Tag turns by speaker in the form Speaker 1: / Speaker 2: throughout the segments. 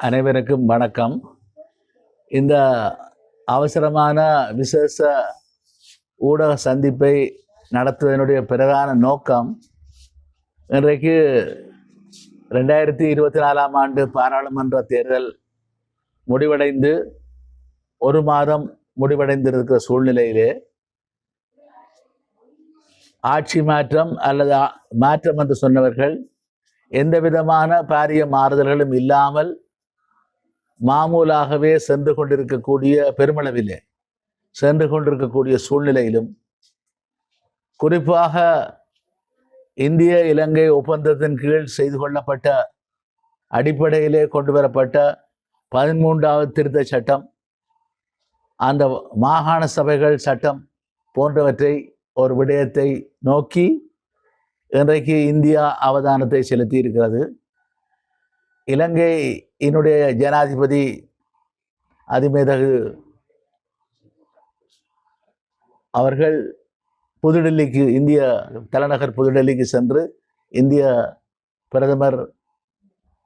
Speaker 1: அனைவருக்கும் வணக்கம். இந்த அவசரமான விசேஷ ஊடக சந்திப்பை நடத்துவதனுடைய பிரதான நோக்கம் இன்றைக்கு ரெண்டாயிரத்தி இருபத்தி நாலாம் ஆண்டு பாராளுமன்ற தேர்தல் முடிவடைந்து ஒரு மாதம் முடிவடைந்திருக்கிற சூழ்நிலையிலே ஆட்சி மாற்றம் அல்லது மாற்றம் என்று சொன்னவர்கள் எந்த விதமான பாரிய மாறுதல்களும் இல்லாமல் மாமூலாகவே சென்று கொண்டிருக்கக்கூடிய பெருமளவிலே சென்று கொண்டிருக்கக்கூடிய சூழ்நிலையிலும் குறிப்பாக இந்திய இலங்கை ஒப்பந்தத்தின் கீழ் செய்து கொள்ளப்பட்ட அடிப்படையிலே கொண்டு வரப்பட்ட பதிமூன்றாவது திருத்த சட்டம் அந்த மாகாண சபைகள் சட்டம் போன்றவற்றை ஒரு விடயத்தை நோக்கி இன்றைக்கு இந்தியா அவதானத்தை செலுத்தி இருக்கிறது இலங்கையினுடைய ஜனாதிபதி அதிமேதகு அவர்கள் புதுடெல்லிக்கு இந்திய தலைநகர் புதுடெல்லிக்கு சென்று இந்திய பிரதமர்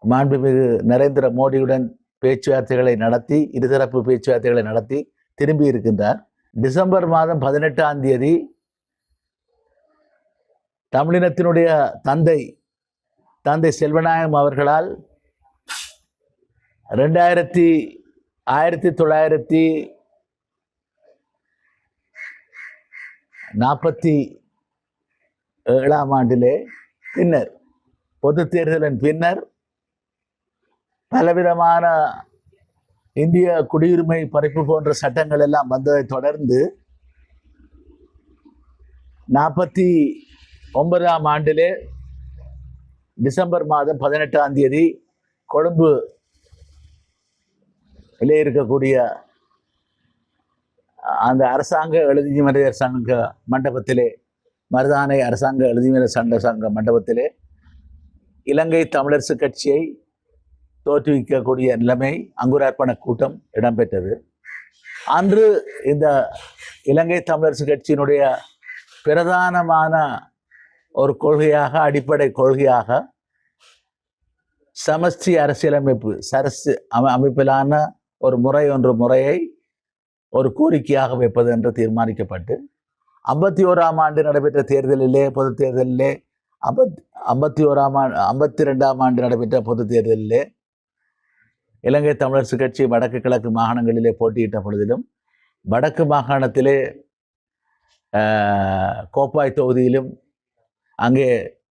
Speaker 1: மாண்புமிகு நரேந்திர மோடியுடன் பேச்சுவார்த்தைகளை நடத்தி இருதரப்பு பேச்சுவார்த்தைகளை நடத்தி திரும்பி இருக்கின்றார் டிசம்பர் மாதம் பதினெட்டாம் தேதி தமிழினத்தினுடைய தந்தை தந்தை செல்வநாயகம் அவர்களால் ரெண்டாயிரத்தி ஆயிரத்தி தொள்ளாயிரத்தி நாற்பத்தி ஏழாம் ஆண்டிலே பின்னர் பொது தேர்தலின் பின்னர் பலவிதமான இந்திய குடியுரிமை பறிப்பு போன்ற சட்டங்கள் எல்லாம் வந்ததை தொடர்ந்து நாற்பத்தி ஒன்பதாம் ஆண்டிலே டிசம்பர் மாதம் பதினெட்டாம் தேதி கொழும்பு இலே இருக்கக்கூடிய அந்த அரசாங்க எழுதிமறை சங்க மண்டபத்திலே மருதானை அரசாங்க எழுதிமறை சங்க சங்க மண்டபத்திலே இலங்கை தமிழரசு கட்சியை தோற்றுவிக்கக்கூடிய நிலைமை அங்குரார்ப்பண கூட்டம் இடம்பெற்றது. அன்று இந்த இலங்கை தமிழரசு கட்சியினுடைய பிரதானமான ஒரு கொள்கையாக அடிப்படை கொள்கையாக சமஷ்டி அரசியலமைப்பு சரசு அமைப்பிலான ஒரு முறை ஒன்று முறையை ஒரு கோரிக்கையாக வைப்பது என்று தீர்மானிக்கப்பட்டு ஐம்பத்தி ஓராம் ஆண்டு நடைபெற்ற தேர்தலிலே பொது தேர்தலிலே ஐம்பத் ஐம்பத்தி ஓராம் ஆண்டு ஐம்பத்தி ரெண்டாம் ஆண்டு நடைபெற்ற பொது தேர்தலிலே இலங்கை தமிழரசு கட்சி வடக்கு கிழக்கு மாகாணங்களிலே போட்டியிட்ட பொழுதிலும் வடக்கு மாகாணத்திலே கோப்பாய் தொகுதியிலும் அங்கே